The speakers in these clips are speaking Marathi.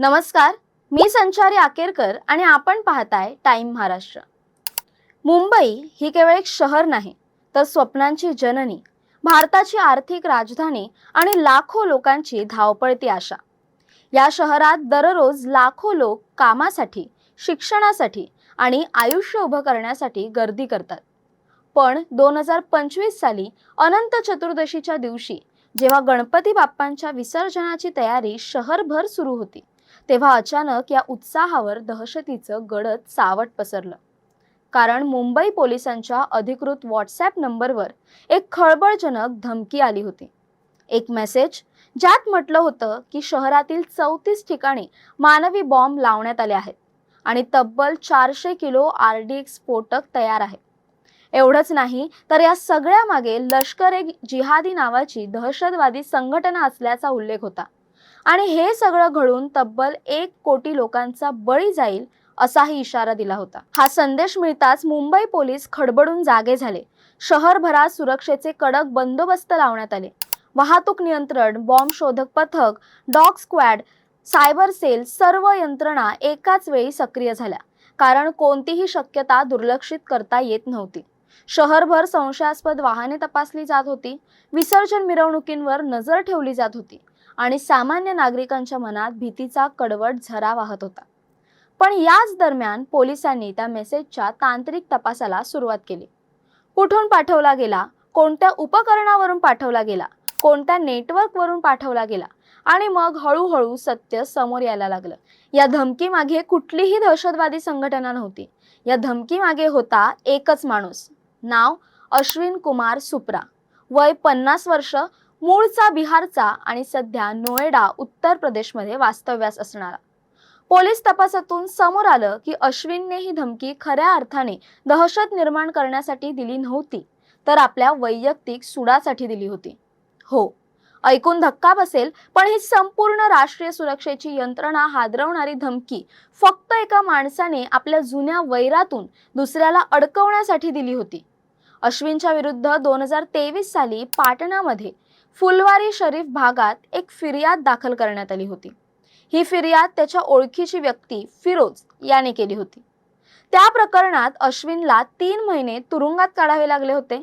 नमस्कार मी संचारी आकेरकर आणि आपण पाहताय टाइम महाराष्ट्र. मुंबई ही केवळ एक शहर नाही तर स्वप्नांची जननी भारताची आर्थिक राजधानी आणि लाखो लोकांची धावपळती आशा. या शहरात दररोज लाखो लोक कामासाठी शिक्षणासाठी आणि आयुष्य उभं करण्यासाठी गर्दी करतात. पण दोन हजार पंचवीस साली अनंत चतुर्दशीच्या दिवशी जेव्हा गणपती बाप्पांच्या विसर्जनाची तयारी शहरभर सुरू होती तेव्हा अचानक या उत्साहावर दहशतीचं गडद सावट पसरलं. कारण मुंबई पोलिसांच्या अधिकृत व्हॉट्सॲप नंबरवर एक खळबळजनक धमकी आली होती. एक मेसेज ज्यात म्हटलं होतं की शहरातील चौतीस ठिकाणी मानवी बॉम्ब लावण्यात आले आहेत आणि तब्बल चारशे किलो आर डी एक्स स्फोटक तयार आहे एवढंच नाही तर या सगळ्या मागे लष्कर ए जिहादी नावाची दहशतवादी संघटना असल्याचा उल्लेख होता. आणि हे सगळं घडून तब्बल एक कोटी लोकांचा बळी जाईल असाही इशारा दिला होता. हा संदेश मिळताच मुंबई पोलीस खडबडून जागे झाले. शहरभरात सुरक्षेचे कडक बंदोबस्त लावण्यात आले. वाहतूक नियंत्रण बॉम्ब शोधक पथक डॉग स्क्वॅड सायबर सेल सर्व यंत्रणा एकाच वेळी सक्रिय झाल्या. कारण कोणतीही शक्यता दुर्लक्षित करता येत नव्हती. शहरभर संशयास्पद वाहने तपासली जात होती. विसर्जन मिरवणुकींवर नजर ठेवली जात होती. आणि सामान्य नागरिकांच्या मनात भीतीचा कडवट झरा वाहत होता. पण याच दरम्यान पोलिसांनी त्या मेसेजच्या तांत्रिक तपासाला सुरुवात केली. कुठून पाठवला गेला? कोणत्या उपकरणावरून पाठवला गेला? कोणत्या नेटवर्कवरून पाठवला गेला? आणि मग हळूहळू सत्य समोर यायला लागलं. या धमकीमागे कुठलीही दहशतवादी संघटना नव्हती. या धमकीमागे होता एकच माणूस. नाव अश्विन कुमार सुप्रा. वय पन्नास वर्ष मूळचा बिहारचा आणि सध्या नोएडा उत्तर प्रदेशमध्ये वास्तव्यास असणारा. पोलीस तपासातून समोर आलं की अश्विनने ही धमकी खऱ्या अर्थाने दहशत निर्माण करण्यासाठी दिली नव्हती तर आपल्या वैयक्तिक सुडासाठी दिली होती. हो ऐकून धक्का बसेल पण ही संपूर्ण राष्ट्रीय सुरक्षेची यंत्रणा हादरवणारी धमकी फक्त एका माणसाने आपल्या जुन्या वैरातून दुसऱ्याला अडकवण्यासाठी दिली होती. अश्विनच्या विरुद्ध दोन हजार तेवीस साली पाटणामध्ये फुलवारी शरीफ भागात एक फिर्याद दाखल करण्यात आली होती. ही फिर्याद त्याच्या ओळखीची व्यक्ती फिरोज याने केली होती. त्या प्रकरणात अश्विनला तीन महिने तुरुंगात काढावे लागले होते.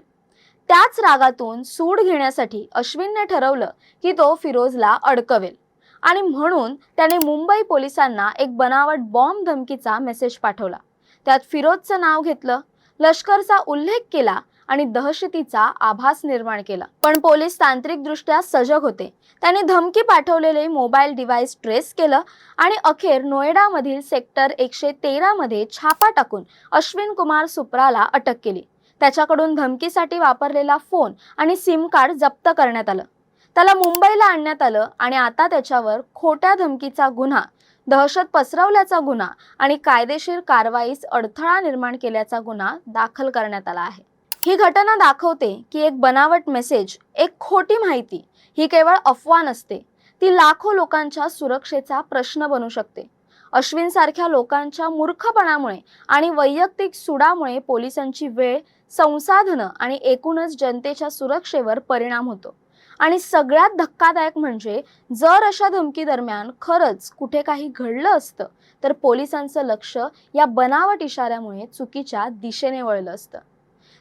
त्याच रागातून सूड घेण्यासाठी अश्विनने ठरवलं की तो फिरोजला अडकवेल आणि म्हणून त्याने मुंबई पोलिसांना एक बनावट बॉम्ब धमकीचा मेसेज पाठवला. त्यात फिरोजचं नाव घेतलं. लष्करचा उल्लेख केला आणि दहशतीचा आभास निर्माण केला. पण पोलीस तांत्रिकदृष्ट्या सजग होते. त्यांनी धमकी पाठवलेले मोबाईल डिव्हाइस ट्रेस केलं आणि अखेर नोएडामधील सेक्टर एकशे तेरामध्ये छापा टाकून अश्विन कुमार सुप्राला अटक केली. त्याच्याकडून धमकीसाठी वापरलेला फोन आणि सिम कार्ड जप्त करण्यात आलं. त्याला मुंबईला आणण्यात आलं आणि आता त्याच्यावर खोट्या धमकीचा गुन्हा दहशत पसरवल्याचा गुन्हा आणि कायदेशीर कारवाईस अडथळा निर्माण केल्याचा गुन्हा दाखल करण्यात आला आहे. ही घटना दाखवते की एक बनावट मेसेज एक खोटी माहिती ही केवळ अफवा नसते ती लाखो लोकांच्या सुरक्षेचा प्रश्न बनू शकते. अश्विन सारख्या लोकांच्या मूर्खपणामुळे आणि वैयक्तिक सुडामुळे पोलिसांची वेळ संसाधनं आणि एकूणच जनतेच्या सुरक्षेवर परिणाम होतो. आणि सगळ्यात धक्कादायक म्हणजे जर अशा धमकी दरम्यान खरंच कुठे काही घडलं असतं तर पोलिसांचं लक्ष या बनावट इशाऱ्यामुळे चुकीच्या दिशेने वळलं असतं.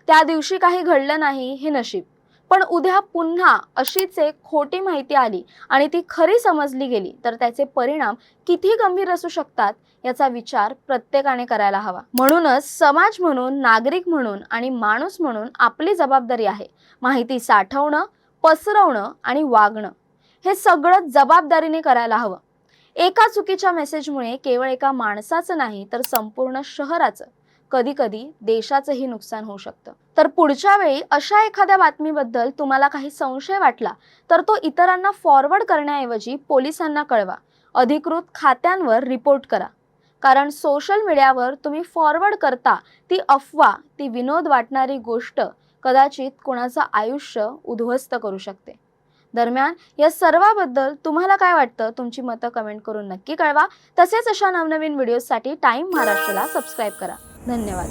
त्या दिवशी काही घडलं नाही हे नशीब. पण उद्या पुन्हा अशीच एक खोटी माहिती आली आणि ती खरी समजली गेली तर त्याचे परिणाम किती गंभीर असू शकतात याचा विचार प्रत्येकाने करायला हवा. म्हणूनच समाज म्हणून नागरिक म्हणून आणि माणूस म्हणून आपली जबाबदारी आहे. माहिती साठवणं पसरवणं आणि वागणं हे सगळं जबाबदारीने करायला हवं. एका चुकीच्या मेसेजमुळे केवळ एका माणसाचं नाही तर संपूर्ण शहराचं. कधी कधी देशाचंही नुकसान होऊ शकतं. तर पुढच्या वेळी अशा एखाद्या बातमीबद्दल तुम्हाला काही संशय वाटला तर तो इतरांना फॉरवर्ड करण्याऐवजी पोलिसांना कळवा. अधिकृत खात्यांवर रिपोर्ट करा. कारण सोशल मीडियावर तुम्ही फॉरवर्ड करता ती अफवा ती विनोद वाटणारी गोष्ट कदाचित कोणाचं आयुष्य उद्ध्वस्त करू शकते. दरम्यान या सर्वाबद्दल तुम्हाला काय वाटतं? तुमची मतं कमेंट करून नक्की कळवा. तसेच अशा नवनवीन व्हिडिओसाठी टाईम महाराष्ट्राला सबस्क्राईब करा. 何年は